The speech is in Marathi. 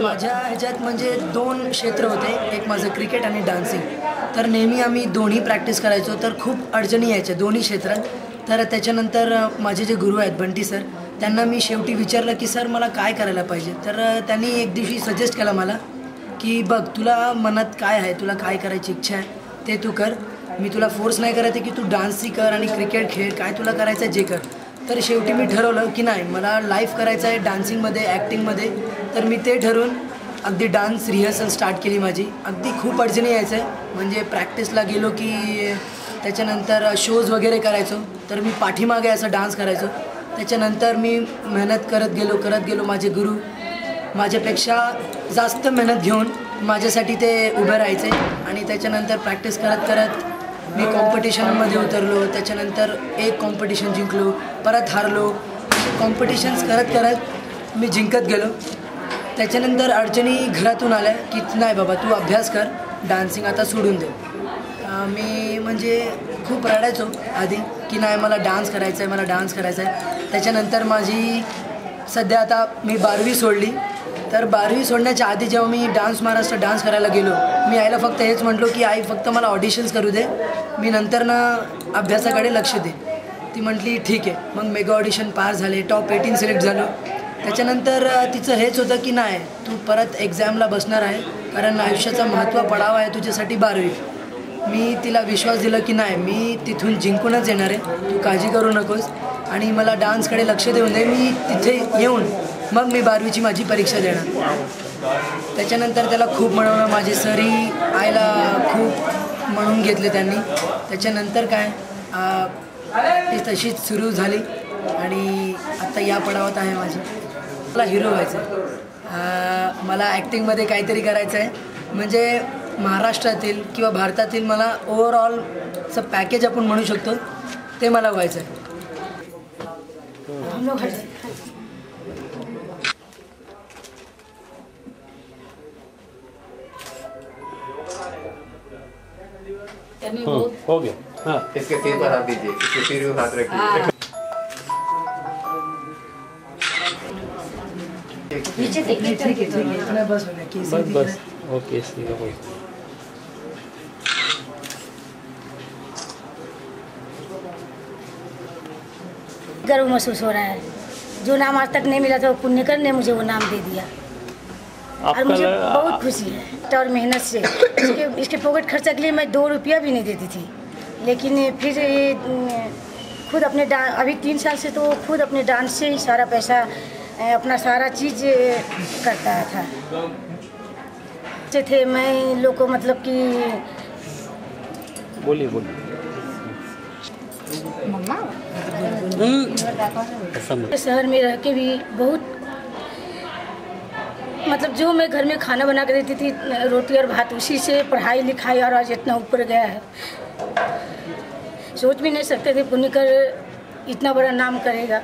माझ्या ह्याच्यात म्हणजे दोन क्षेत्र होते. एक माझं क्रिकेट आणि डान्सिंग. तर नेहमी आम्ही दोन्ही प्रॅक्टिस करायचो तर खूप अडचणी यायच्या दोन्ही क्षेत्रात. तर त्याच्यानंतर माझे जे गुरु आहेत बंटी सर त्यांना मी शेवटी विचारलं की सर मला काय करायला पाहिजे? तर त्यांनी एक दिवशी सजेस्ट केला मला की बघ तुला मनात काय आहे? तुला काय करायची इच्छा आहे? ते तू कर. मी तुला फोर्स नाही करत आहे की तू डान्सही कर आणि क्रिकेट खेळ. काय तुला करायचं आहे जे कर. तर शेवटी मी ठरवलं की नाही मला लाईफ करायचं आहे डान्सिंगमध्ये ॲक्टिंगमध्ये तर मी ते ठरवून अगदी डान्स रिहर्सल स्टार्ट केली माझी. अगदी खूप अडचणी यायचं. आहे म्हणजे प्रॅक्टिसला गेलो की त्याच्यानंतर शोज वगैरे करायचो. तर मी पाठीमागे असं डान्स करायचो. त्याच्यानंतर मी मेहनत करत गेलो करत गेलो माझे गुरु. माझ्यापेक्षा जास्त मेहनत घेऊन माझ्यासाठी ते उभे राहायचे. आणि त्याच्यानंतर प्रॅक्टिस करत करत मी कॉम्पिटिशनमध्ये उतरलो. त्याच्यानंतर एक कॉम्पिटिशन जिंकलो परत हारलो. कॉम्पिटिशन्स करत करत मी जिंकत गेलो. त्याच्यानंतर अडचणी घरातून आल्या की नाही बाबा तू अभ्यास कर डान्सिंग आता सोडून दे. मी म्हणजे खूप रडायचो आधी की नाही मला डान्स करायचा आहे मला डान्स करायचा आहे त्याच्यानंतर माझी सध्या आता मी बारवी सोडली. तर बारवी सोडण्याच्या आधी जेव्हा मी डान्स महाराष्ट्र डान्स करायला गेलो मी आईला फक्त हेच म्हटलो की आई फक्त मला ऑडिशन्स करू दे. मी नंतर ना अभ्यासाकडे लक्ष दे. ती म्हटली ठीक आहे. मग मेगा ऑडिशन पास झाले टॉप एटीन सिलेक्ट झालो. त्याच्यानंतर तिचं हेच होतं की नाही तू परत एक्झामला बसणार आहे कारण आयुष्याचं महत्त्व पडावा आहे तुझ्यासाठी बारवी. मी तिला विश्वास दिला की नाही मी तिथून जिंकूनच येणार आहे तू काळजी करू नकोस. आणि मला डान्सकडे लक्ष देऊन दे मी तिथे येऊन मग मी बारवीची माझी परीक्षा देणार. त्याच्यानंतर त्याला खूप म्हणवलं माझे सरी आईला खूप म्हणून घेतले त्यांनी. त्याच्यानंतर काय ती तशीच सुरू झाली. आणि आता या पडावात आहे माझी. मला हिरो व्हायचं आहे मला ॲक्टिंगमध्ये काहीतरी करायचं आहे म्हणजे महाराष्ट्रातील किंवा भारतातील मला ओव्हरऑलचं पॅकेज आपण म्हणू शकतो ते मला व्हायचं आहे हो गया हाँ. इसके सिर पर हाथ दीजिए इसके सिर पे हाथ रखिए नीचे बस हो। गया बस बस ओके सीधा गर्व महसूस हो रहा है। जो नाम आज तक नहीं मिला था वो पुण्यकर ने मुझे वो नाम दे दिया। और मुझे बहुत खुशी है और मेहनत से। इसके इसके पॉकेट खर्चा के लिए मैं दो रुपया भी नहीं देती थी। लेकिन फिर खुद अपने डां अभी तीन साल से तो खुद अपने डांस से ही सारा पैसा अपना सारा चीज़ करता था। थे मैं लोग को मतलब कि बोलिए बोलिए। मत शहर में रह के भी बहुत मतलब जो मैं घर में खाना बना के देती थी रोटी और भात उसी से पढ़ाई लिखाई और आज इतना ऊपर गया है। सोच भी नहीं सकते थे पुण्यकर इतना बड़ा नाम करेगा।